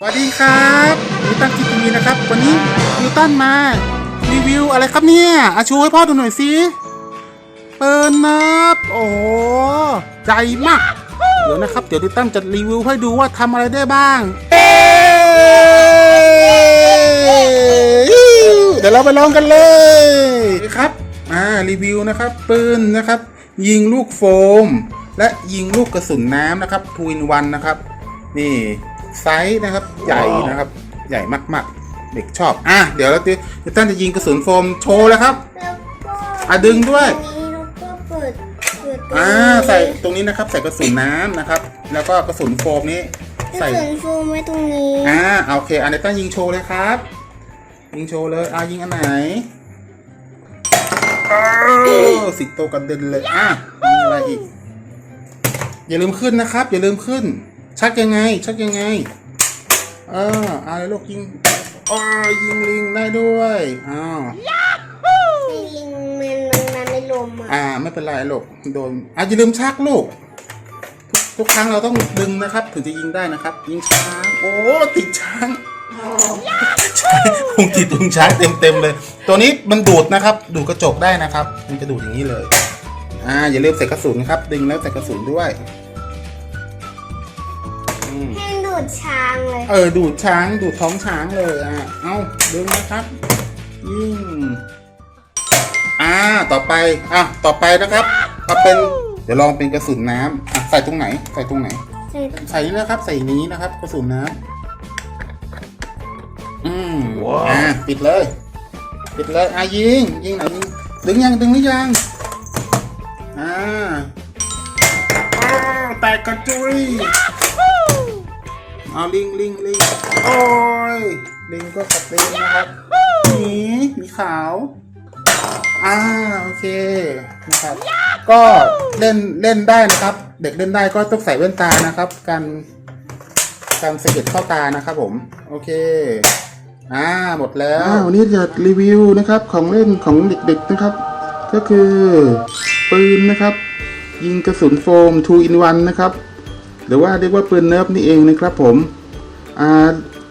สวัสดีครับนิวตันคิดทีวีนะครับ วันนี้นิวตันมา รีวิวอะไรครับเนี่ยอาชูให้พ่อดูหน่อยสิเปิดนับโอ้โหใจมาก เดี๋ยวนะครับ เดี๋ยวนิวตันจะรีวิวให้ดูว่าทำอะไรได้บ้างเอ้ยเดี๋ยวเราไปลองกันเลยครับอ่ารีวิวนะครับปืนนะครับ ยิงลูกโฟม และยิงลูกกระสุนน้ำนะครับทูอินวันนะครับ นี่ ไซส์นะครับใหญ่นะครับ ใหญ่มากๆ เด็กชอบ อะเดี๋ยวเราจะนิวตันจะยิงกระสุนโฟมโชว์แล้วครับแล้วก็อะดึงด้วยอันนี้แล้วก็เปิดเปิดตรงอ่านี้ใส่ตรงนี้นะครับ ใส่กระสุนน้ำนะครับ แล้วก็กระสุนโฟมนี้กระใส่สุนโฟมไว้ตรงนี้อ่าโอเคอันนี้ตั้งยิงโชว์เลยครับ ยิงโชว์เลยอ่ายิงอันไหนเออสิงโตกระเด็นเลยอะยิงอะไรอีก อย่าลืมขึ้นนะครับ อย่าลืมขึ้น ชักยังไง ชักยังไง เออเอะไรลูกยิงอ๋อยิงลิงได้ด้วยอ้าวให้ลิงมันมันมันไม่ลมอะอ่า ไม่เป็นไรลูกโดนอะอย่าลืมชักลูก ทุกครั้งเราต้องดึงนะครับ ถึงจะยิงได้นะครับ ยิงช้างโอ้ติดช้างคงติดตุงช้างเต็มๆเลย ตัวนี้มันดูดนะครับ ดูดกระจกได้นะครับ มันจะดูดอย่างนี้เลย อ่าอย่าลืมใส่กระสุนนะครับ ดึงแล้วใส่กระสุนด้วย อืมให้ดูดช้างเลย เออดูดช้างดูดท้องช้างเลยอะเอาดึงนะครับยิงอ่าต่อไปอะต่อไปนะครับก็เป็นเดี๋ยวลองเป็นกระสุนน้ำอะใส่ตรงไหนใส่ตรงไหน ใส่ใส่นี่นะครับ ใส่นี้นะครับ กระสุนน้ำอืมอ่าปิดเลย ปิดเลยอะยิงยิงไหนยิงดึงยังดึงหรือยังอ่าอ้าวแตกกระจุย เอาลิงลิงลิงโอ้ยลิงก็กระเด็นนะครับหมีหมีขาวอ่าโอเคนะครับ ก็เล่นเล่นได้นะครับ เด็กเล่นได้ก็ต้องใส่แว่นตานะครับการการสะเก็ดเข้าตานะครับผม โอเคอ่าหมดแล้ววันนี้จะรีวิวนะครับของเล่นของเด็กๆนะครับ ก็คือปืนนะครับ ยิงกระสุนโฟม2 in 1นะครับ หรือว่าเรียกว่าปืนเนิร์ฟนี่เองนะครับผมอ่า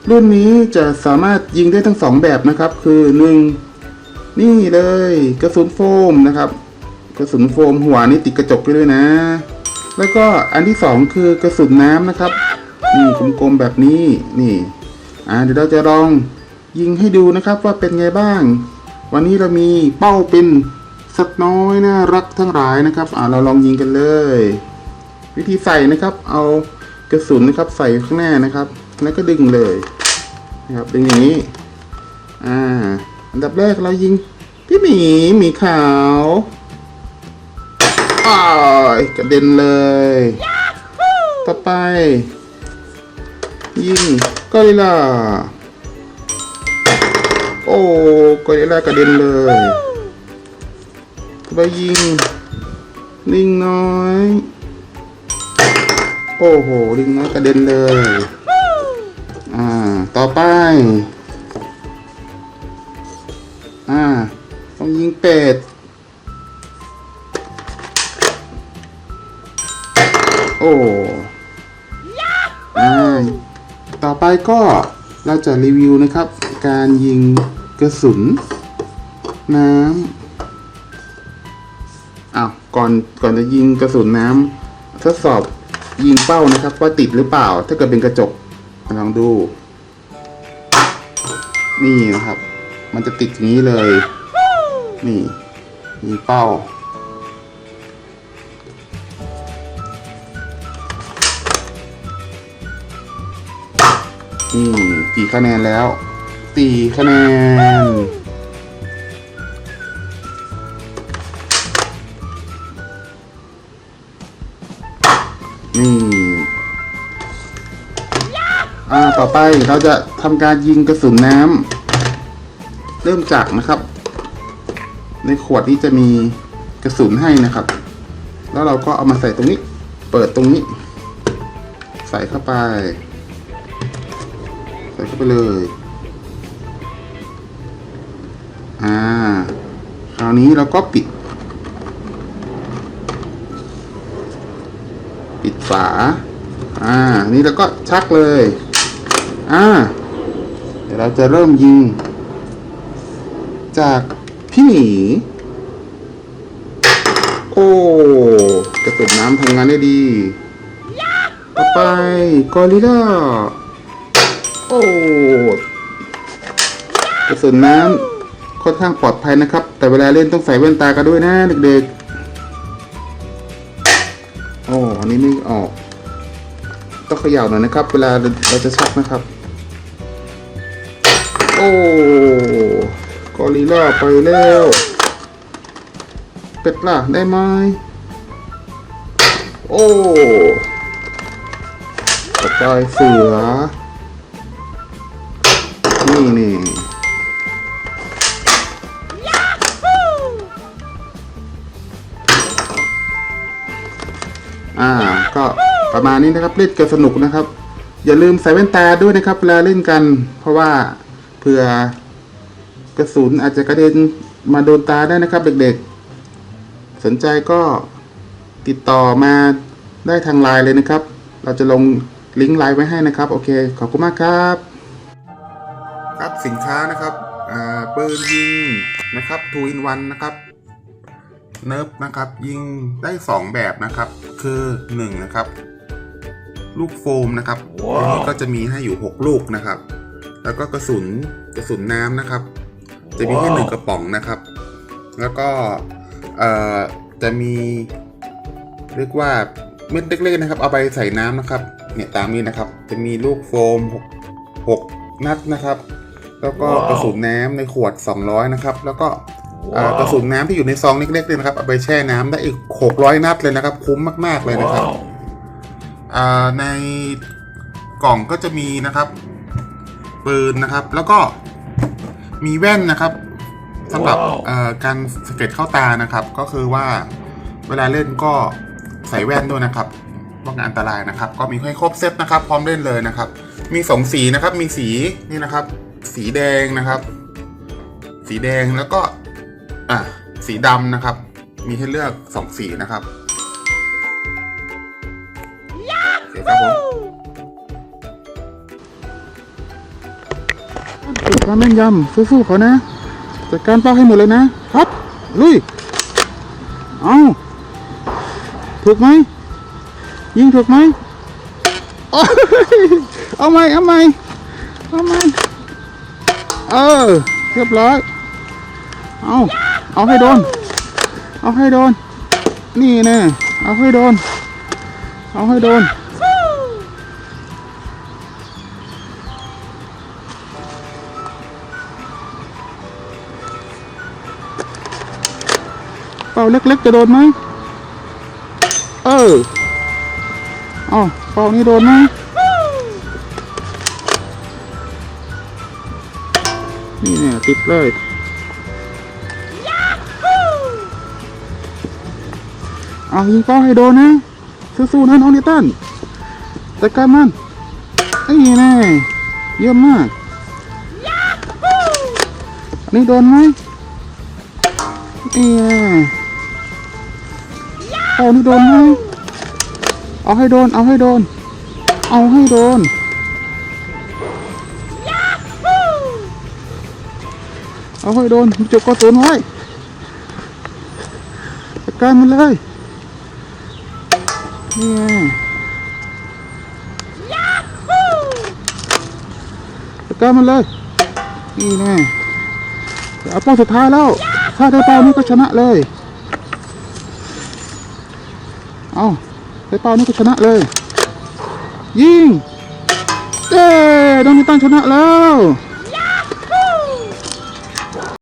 รุ่นนี้จะสามารถยิงได้ทั้งสองแบบนะครับ คือหนึ่งนี่เลยกระสุนโฟมนะครับ กระสุนโฟมหัวนี่ติดกระจกไปด้วยนะ แล้วก็อันที่สองคือกระสุนน้ำนะครับนี่กลมๆแบบนี้นี่อ่าเดี๋ยวเราจะลองยิงให้ดูนะครับว่าเป็นไงบ้าง วันนี้เรามีเป้าเป็นสัตว์น้อยน่ารักทั้งหลายนะครับอ่าเราลองยิงกันเลย วิธีใส่นะครับ เอากระสุนนะครับ ใส่ข้างหน้านะครับ แล้วก็ดึงเลยนะครับดึงอย่างนี้ อ่า อันดับแรกเรายิงพี่หมีหมีขาวอ้ายกระเด็นเลย ต่อไป ยิงกอริลลาโอ้กอริลลากระเด็นเลยต่อไปยิงลิงน้อย อ้โหลิงน้อยกระเด็นเลย อ่า ต่อไป อ่า ต้องยิงเป็ด โอ้ อ่า ต่อไปก็เราจะรีวิวนะครับ การยิงกระสุน น้ำอ้าวก่อนก่อนจะยิงกระสุนน้ำทดสอบ ยิงเป้านะครับว่าติดหรือเปล่า ถ้าเกิดเป็นกระจกลองดู นี่นะครับ มันจะติดอย่างนี้เลย นี่ยิงเป้านี่กี่คะแนนแล้วสี่คะแนน นี่ อ่า ต่อไปเราจะทำการยิงกระสุนน้ำ เริ่มจากนะครับ ในขวดนี้จะมีกระสุนให้นะครับ แล้วเราก็เอามาใส่ตรงนี้ เปิดตรงนี้ ใส่เข้าไป ใส่เข้าไปเลย อ่า คราวนี้เราก็ปิด ปิด ฝา อ่า นี่เราก็ชักเลย อ่า เดี๋ยวเราจะเริ่มยิง จากพี่หมี โอ้ กระสุนน้ำทำงานได้ดี ต่อไปกอริลล่า โอ้ กระสุนน้ำค่อนข้างปลอดภัยนะครับ แต่เวลาเล่นต้องใส่แว่นตากันด้วยนะเด็กๆ อันนี้ไม่ออก ต้องเขย่าหน่อยนะครับ เวลาเราจะชักนะครับ โอ้กอริลล่าไปแล้ว เป็ดล่ะได้ไหมโอ้ต่อไปเสือ นี่นี่ อ่า ก็ประมาณนี้นะครับเล่นกันสนุกนะครับ อย่าลืมใส่แว่นตาด้วยนะครับเวลาเล่นกัน เพราะว่าเผื่อกระสุนอาจจะกระเด็นมาโดนตาได้นะครับ เด็กๆ สนใจก็ติดต่อมาได้ทางไลน์เลยนะครับ เราจะลงลิงก์ไลน์ไว้ให้นะครับ โอเค ขอบคุณมากครับ ครับสินค้านะครับปืนยิงนะครับทูอินวันนะครับ เนิร์ฟนะครับ ยิงได้ 2 แบบนะครับ คือ1นะครับลูกโฟมนะครับอันนี้ก็จะมีให้อยู่ 6 ลูกนะครับ แล้วก็กระสุนกระสุนน้ำนะครับ จะมีให้หนึ่งกระป๋องนะครับ แล้วก็เอ่อจะมีเรียกว่าเม็ดเล็กๆนะครับ เอาไปใส่น้ำนะครับ เนี่ยตามนี้นะครับ จะมีลูกโฟม6 6นัดนะครับ แล้วก็กระสุนน้ำในขวด 200 นะครับ แล้วก็เอ่อ กระสุนน้ำที่อยู่ในซองเล็กๆเลยนะครับเอาไปแช่น้ำได้อีก600นัดเลยนะครับ คุ้มมาก ๆเลยนะครับอ่าในกล่องก็จะมีนะครับปืนนะครับ แล้วก็มีแว่นนะครับสำหรับเอ่อการสเก็ตเข้าตานะครับ ก็คือว่าเวลาเล่นก็ใส่แว่นด้วยนะครับป้องกันอันตรายนะครับ ก็มีให้ครบเซตนะครับ พร้อมเล่นเลยนะครับ มีสองสีนะครับ มีสีนี่นะครับ สีแดงนะครับ สีแดงแล้วก็ อะสีดำนะครับ มีให้เลือกสองสีนะครับโอเคครับผมจัดการแม่นยำสู้ๆเขานะจัดการเป้าให้หมดเลยนะครับ ลุย เอาถูกไหม ยิงถูกไหม เอาไหมเอาไหมเอาไหมเออ เรียบร้อย เอา เอาให้โดน เอาให้โดน นี่แน่เอาให้โดน เอาให้โดน เป่าเล็กๆจะโดนไหม เออเอาเป่านี้โดนไหมนี่เนี่ยติดเลย เอายิงเป้าให้โดนนะสู้ๆนะน้องนิตันจัดการมันไอ้นี่แน่เยี่ยมมากอันนี้โดนไหมนี่แน่เอานี่โดนไหมเอาให้โดน เอาให้โดน เอาให้โดนเอาให้โดนจุกกระสุนไว้จัดการมันเลย นี่ไงจัดกามันเลย นี่แน่เอาเป้าสุดท้ายแล้ว ถ้าได้เป้านี้ก็ชนะเลย เอาได้เป้านี้ก็ชนะเลย ยิงเย้ดองนิตันชนะแล้ว